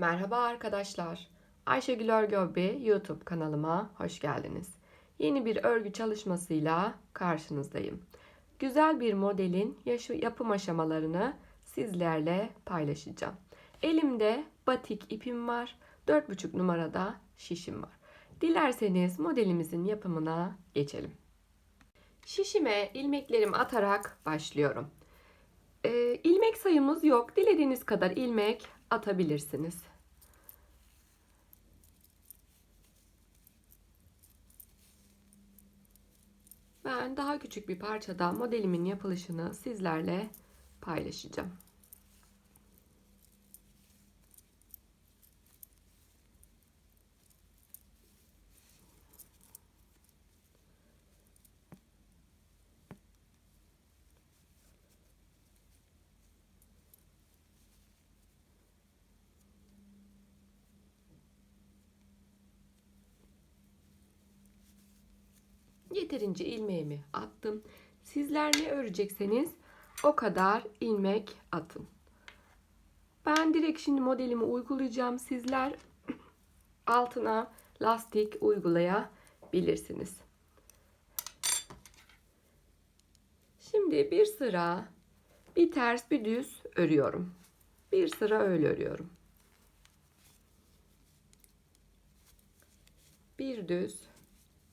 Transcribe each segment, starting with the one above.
Merhaba arkadaşlar. Ayşegül Örgü YouTube kanalıma hoş geldiniz. Yeni bir örgü çalışmasıyla karşınızdayım. Güzel bir modelin yaşı- yapım aşamalarını sizlerle paylaşacağım. Elimde batik ipim var. 4,5 numarada şişim var. Dilerseniz modelimizin yapımına geçelim. Şişime ilmeklerimi atarak başlıyorum. Ee, ilmek sayımız yok. Dilediğiniz kadar ilmek atabilirsiniz. Ben daha küçük bir parçada modelimin yapılışını sizlerle paylaşacağım. Yeterince ilmeğimi attım. Sizler ne örecekseniz o kadar ilmek atın. Ben direkt şimdi modelimi uygulayacağım. Sizler altına lastik uygulayabilirsiniz. Şimdi bir sıra bir ters bir düz örüyorum. Bir sıra öyle örüyorum. Bir düz,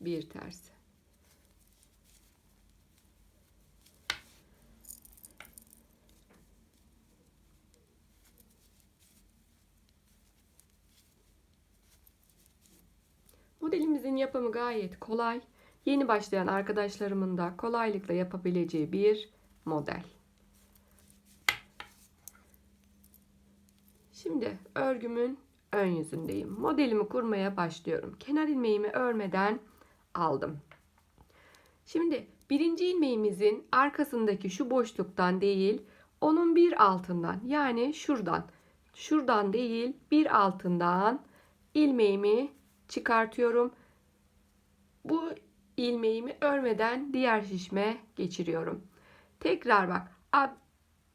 bir ters. Modelimizin yapımı gayet kolay. Yeni başlayan arkadaşlarımın da kolaylıkla yapabileceği bir model. Şimdi örgümün ön yüzündeyim. Modelimi kurmaya başlıyorum. Kenar ilmeğimi örmeden aldım. Şimdi birinci ilmeğimizin arkasındaki şu boşluktan değil, onun bir altından yani şuradan, şuradan değil bir altından ilmeğimi çıkartıyorum. Bu ilmeğimi örmeden diğer şişme geçiriyorum. Tekrar bak.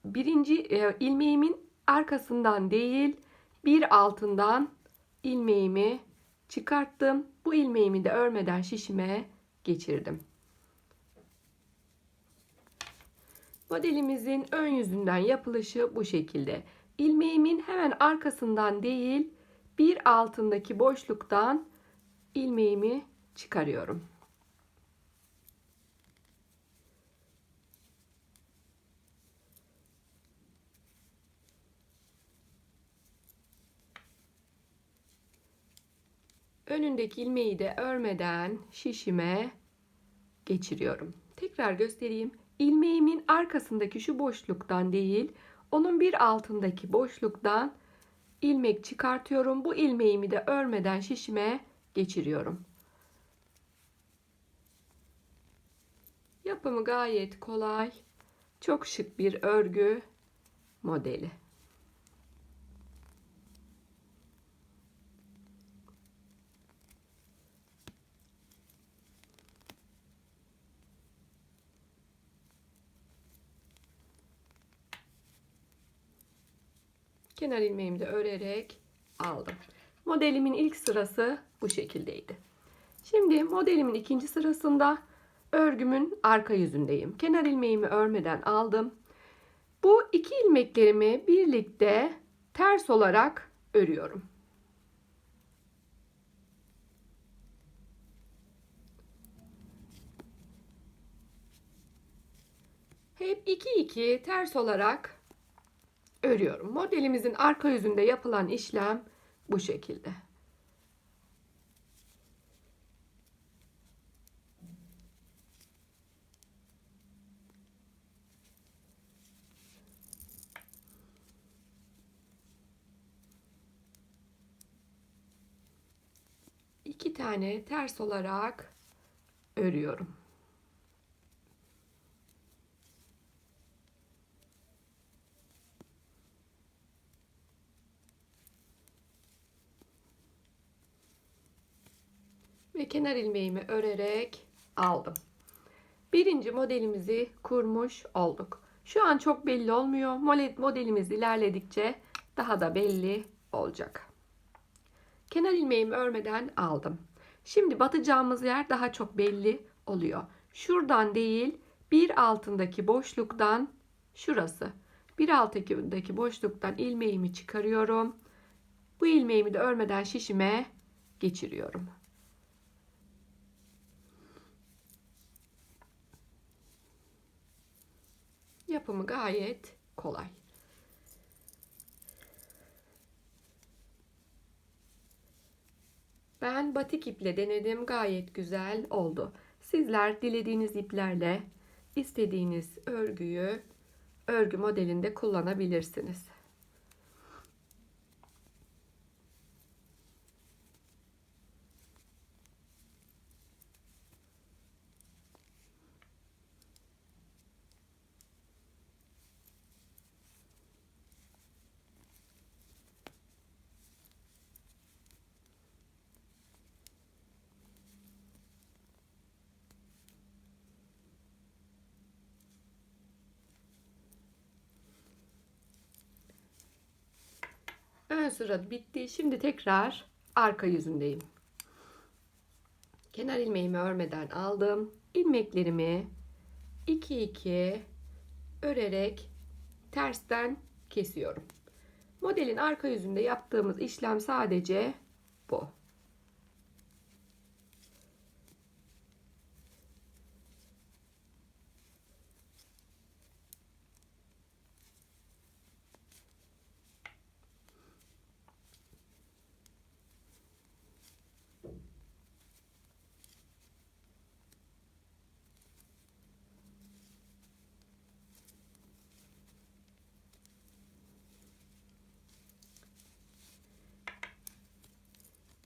Birinci e, ilmeğimin arkasından değil bir altından ilmeğimi çıkarttım. Bu ilmeğimi de örmeden şişime geçirdim. Modelimizin ön yüzünden yapılışı bu şekilde. İlmeğimin hemen arkasından değil bir altındaki boşluktan ilmeğimi çıkarıyorum. Önündeki ilmeği de örmeden şişime geçiriyorum. Tekrar göstereyim. İlmeğimin arkasındaki şu boşluktan değil, onun bir altındaki boşluktan ilmek çıkartıyorum. Bu ilmeğimi de örmeden şişime geçiriyorum. Yapımı gayet kolay. Çok şık bir örgü modeli. Kenar ilmeğimi de örerek aldım. Modelimin ilk sırası bu şekildeydi. Şimdi modelimin ikinci sırasında örgümün arka yüzündeyim. Kenar ilmeğimi örmeden aldım. Bu iki ilmeklerimi birlikte ters olarak örüyorum. Hep iki iki ters olarak örüyorum. Modelimizin arka yüzünde yapılan işlem bu şekilde. İki tane ters olarak örüyorum. ve kenar ilmeğimi örerek aldım. Birinci modelimizi kurmuş olduk. Şu an çok belli olmuyor. Modelimiz ilerledikçe daha da belli olacak. Kenar ilmeğimi örmeden aldım. Şimdi batacağımız yer daha çok belli oluyor. Şuradan değil bir altındaki boşluktan şurası. Bir alttaki boşluktan ilmeğimi çıkarıyorum. Bu ilmeğimi de örmeden şişime geçiriyorum. Yapımı gayet kolay. Ben batik iple denedim. Gayet güzel oldu. Sizler dilediğiniz iplerle istediğiniz örgüyü örgü modelinde kullanabilirsiniz. Ön sıra bitti. Şimdi tekrar arka yüzündeyim. Kenar ilmeğimi örmeden aldım. İlmeklerimi 2 2 örerek tersten kesiyorum. Modelin arka yüzünde yaptığımız işlem sadece bu.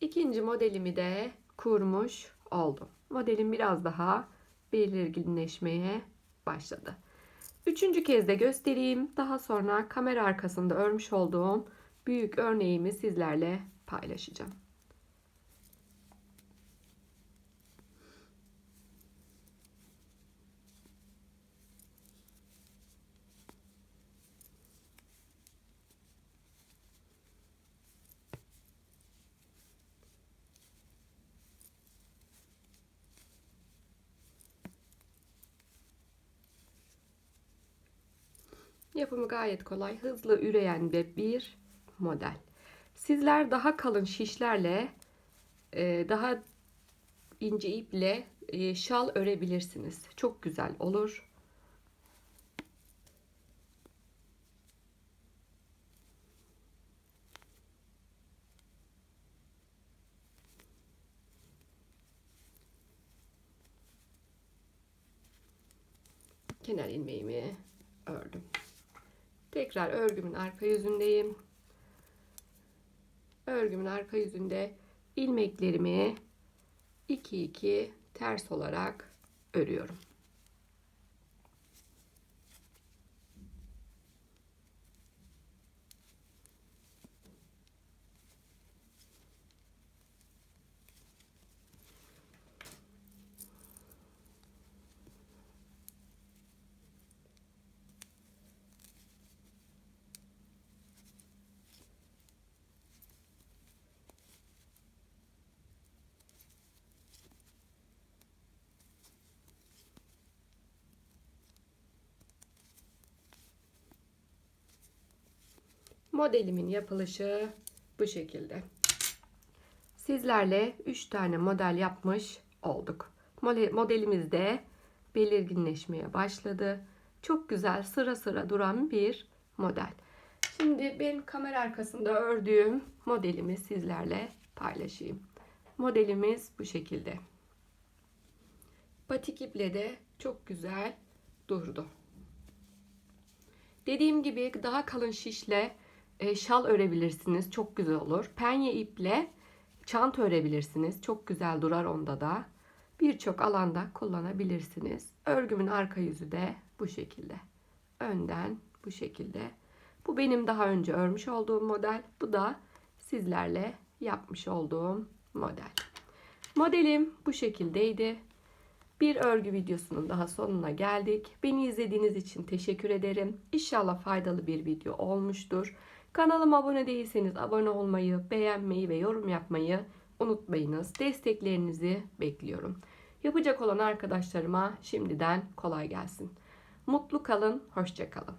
İkinci modelimi de kurmuş oldum. Modelim biraz daha belirginleşmeye başladı. Üçüncü kez de göstereyim. Daha sonra kamera arkasında örmüş olduğum büyük örneğimi sizlerle paylaşacağım. Yapımı gayet kolay, hızlı üreyen ve bir model. Sizler daha kalın şişlerle, e, daha ince iple e, şal örebilirsiniz. Çok güzel olur. Kenar ilmeğimi ördüm. Tekrar örgümün arka yüzündeyim. Örgümün arka yüzünde ilmeklerimi 2 2 ters olarak örüyorum. Modelimin yapılışı bu şekilde. Sizlerle 3 tane model yapmış olduk. Modelimiz de belirginleşmeye başladı. Çok güzel sıra sıra duran bir model. Şimdi ben kamera arkasında ördüğüm modelimi sizlerle paylaşayım. Modelimiz bu şekilde. Batik iple de çok güzel durdu. Dediğim gibi daha kalın şişle e, şal örebilirsiniz. Çok güzel olur. Penye iple çanta örebilirsiniz. Çok güzel durar onda da. Birçok alanda kullanabilirsiniz. Örgümün arka yüzü de bu şekilde. Önden bu şekilde. Bu benim daha önce örmüş olduğum model. Bu da sizlerle yapmış olduğum model. Modelim bu şekildeydi. Bir örgü videosunun daha sonuna geldik. Beni izlediğiniz için teşekkür ederim. İnşallah faydalı bir video olmuştur. Kanalıma abone değilseniz abone olmayı, beğenmeyi ve yorum yapmayı unutmayınız. Desteklerinizi bekliyorum. Yapacak olan arkadaşlarıma şimdiden kolay gelsin. Mutlu kalın, hoşça kalın.